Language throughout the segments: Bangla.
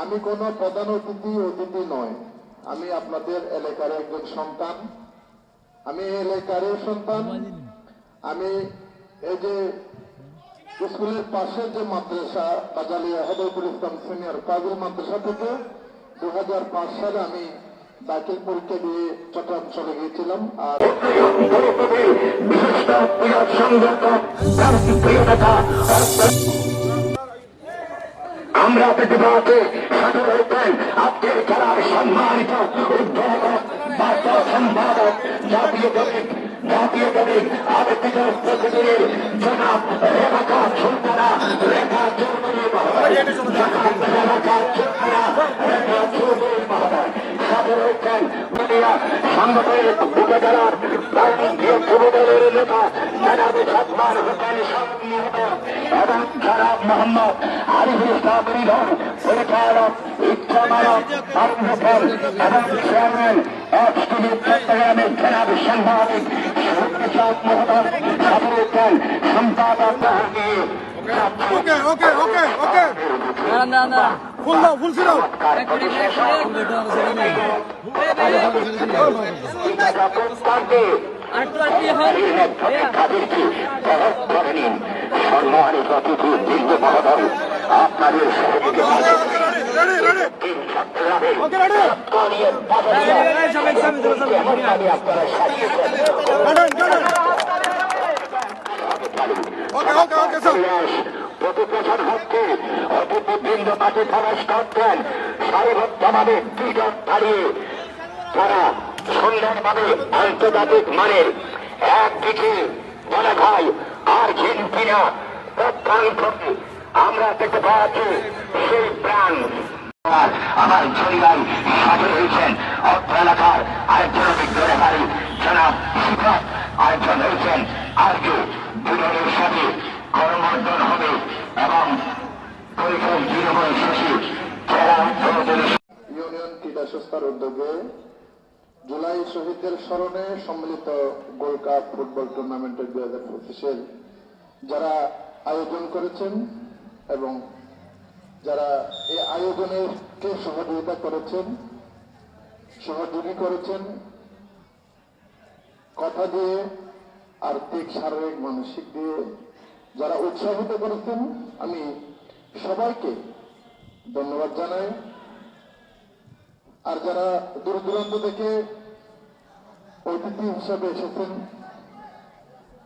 আমি কোনো প্রধান অতিথি অতিথি নয় আমি আপনাদের এলাকার একজন সন্তান। আমি এই এলাকারই সন্তান। আমি এই যে স্কুলের পাশে যে মাদ্রাসা বাজালিয়া হেদরপুর ইসলাম সিনিয়র কাজল মাদ্রাসা থেকে দু হাজার পাঁচ সালে আমি দাখিল পরীক্ষা দিয়ে চট্টগ্রাম চলে গিয়েছিলাম। আর প্রতিভাকে সাথে রয়েছেন আজকের খেলার সম্মানিত উদ্যোগক, বার্তা সম্পাদক, জাতীয় দলিত জাতীয় দলিত আবেদিক প্রতিনিধির জনাব রেখা সুলতানা রেখা চৌধুরী মহোদয় উপজেলার প্রান্তীয় যুবদলের নেতা সাদমান হোসেন সংগীত এবং জনাব মোহাম্মদ আরিফুল ইসলাম রিধন পরিচালক ইচ্ছা মানব সংগঠন এবং চেয়ারম্যান এক্সটিভি চট্টগ্রামের জনাব সাংবাদিক সুপ্রসাদ মহোদয় সাথে রয়েছেন সম্পাদক Okay, okay, okay, okay. না না না Full দাও, full দাও। এক মিনিট আর তো আর কি হয় তাদেরকে করে নিন সারিবদ্ধভাবে দুজন দাঁড়িয়ে তারা সুন্দরভাবে আন্তর্জাতিক মানের একদিকে বলা হয় আর্জেন্টিনা প্রত্যন্তরে আমরা দেখতে পাচ্ছি সেই প্রাণ। আমার জরিগাই সাথে রয়েছেন অত্র আরেকজন অভিজ্ঞ রেফারি জনাব শিখর আরেকজন রয়েছেন আজকে দুজনের সাথে করমর্দন হবে এবং পরিচয় তৃণমূল সচিব জেলা ইউনিয়ন ক্রীড়া সংস্থার উদ্যোগে জুলাই শহীদদের স্মরণে সম্মিলিত গোল্ড কাপ ফুটবল টুর্নামেন্টের দুই হাজার পঁচিশের যারা আয়োজন করেছেন এবং যারা এই আয়োজনেরকে সহযোগিতা করেছেন, সহযোগী করেছেন, কথা দিয়ে, আর্থিক, শারীরিক, মানসিক দিয়ে যারা উৎসাহিত করেছেন, আমি সবাইকে ধন্যবাদ জানাই। আর যারা দূর দূরান্ত থেকে অতিথি হিসাবে এসেছেন।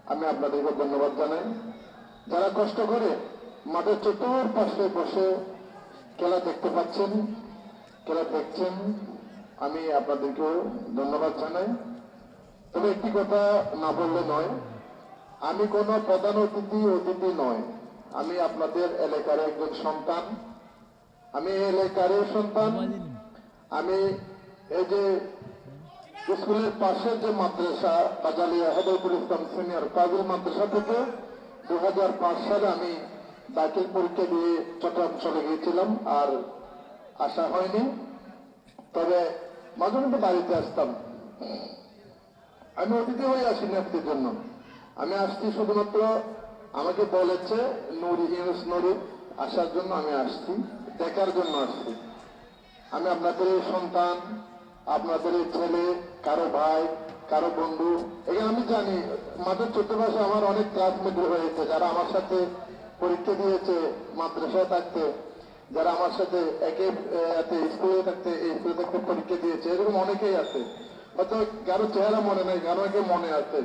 আমি আপনাদেরকে ধন্যবাদ জানাই। যারা কষ্ট করে মাঠের চতুর্পাশে বসে খেলা দেখতে পাচ্ছেন, খেলা দেখছেন, আমি আপনাদেরকেও ধন্যবাদ জানাই। তবে একটি কথা না বললে নয়, আমি কোনো প্রধান অতিথি অতিথি নয়। আমি আপনাদের এলাকার একজন সন্তান। আমি এই এলাকারই সন্তান। আমি এই যে স্কুলের পাশে যে মাদ্রাসা বাজালিয়া হেদরপুর ইসলাম সিনিয়র কাজল মাদ্রাসা থেকে দু হাজার পাঁচ সালে আমি দাখিল পরীক্ষা দিয়ে চট্টগ্রাম চলে গিয়েছিলাম আর আসা হয়নি। তবে মাঝে মধ্যে বাড়িতে আসতাম। আমি অতিথি হয়ে আসিনি আপনাদের জন্য। আমি আসছি শুধুমাত্র আমাকে বলেছে, নুরি, ইউনুস নুরি, আসার জন্য আমি আসছি, দেখার জন্য আসছি। আমি আপনাদের সন্তান আপনাদের ছেলে, কারও ভাই, কারও বন্ধু এখানে আমি জানি। মাঠের চতুর্পাশে আমার অনেক ক্লাসমেট হয়েছে যারা আমার সাথে পরীক্ষা দিয়েছে, মাদ্রাসায় থাকতে। যারা আমার সাথে একে, এতে স্কুলে থাকতে, এই স্কুলে থাকতে পরীক্ষা দিয়েছে, এরকম অনেকেই আছে। হয়তো কারও চেহারা মনে নেই, কারও একে মনে আছে।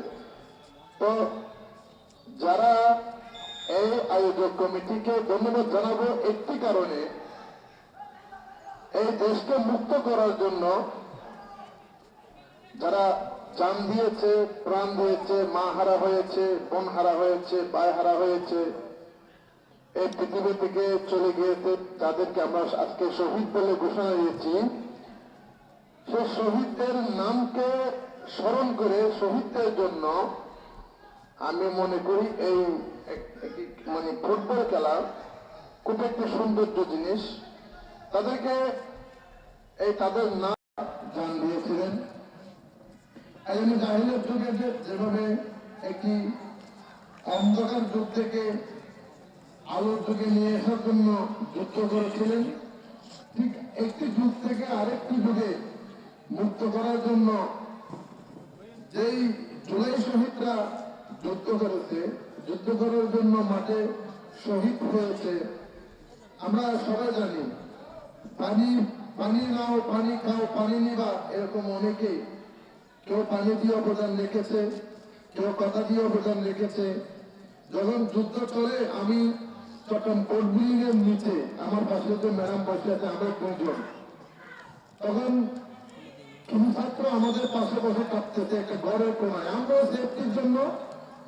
তো যারা এই আয়োজক কমিটিকে ধন্যবাদ জানাব একটি কারণে, এই দেশকে মুক্ত করার জন্য যারা জান দিয়েছে, প্রাণ দিয়েছে, মা হারা হয়েছে, বোন হারা হয়েছে, ভাই হারা হয়েছে, এই পৃথিবী থেকে চলে গিয়েছে, তাদেরকে আমরা আজকে শহীদ বলে ঘোষণা দিয়েছি। সে শহীদদের নামকে স্মরণ করে, শহীদদের জন্য আমি মনে করি এই মানে ফুটবল খেলা খুব একটি সৌন্দর্য জিনিস। তাদেরকে এই তাদের নাম জান দিয়েছিলেন। একজন জাহিলের যুগে যেভাবে একটি অন্ধকার যুগ থেকে আলোর যুগে নিয়ে আসার জন্য যুদ্ধ করেছিলেন, ঠিক একটি যুগ থেকে আরেকটি যুগে মুক্ত করার জন্য যেই জুলাই শহীদরা যুদ্ধ করেছে, যুদ্ধ করার জন্য মাঠে শহীদ হয়েছে। আমরা সবাই জানি, পানি পানি নাও, পানি খাও, পানি নিবা, এরকম অনেকেই পানি দিয়ে অবদান রেখেছে, কেউ কথা দিয়ে অবদান রেখেছে। যখন যুদ্ধ চলে, আমি চট্টগ্রাম কোর্ট বিল্ডিং এর নিচে, আমার পাশে যে ম্যাডাম বসে আছে, আমরা দুজন তখন কিছু ছাত্র আমাদের পাশে বসে কাঁপতেছে, একটা ঘরের কোনায়। আমরা সেফটির জন্য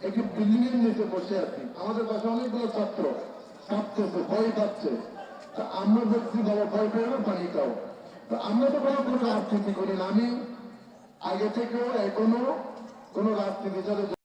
একটি বিল্ডিং এর নিচে বসে আছি। আমাদের পাশে অনেকগুলো ছাত্র কাঁপতেছে, ভয় পাচ্ছে। আমরা বলছি বাবা, ভয় পেয়ে পানি খাও। আমরা তো কোনো কোনো রাজনীতি করি না। আমি আগে থেকেও এখনও কোনো রাজনীতি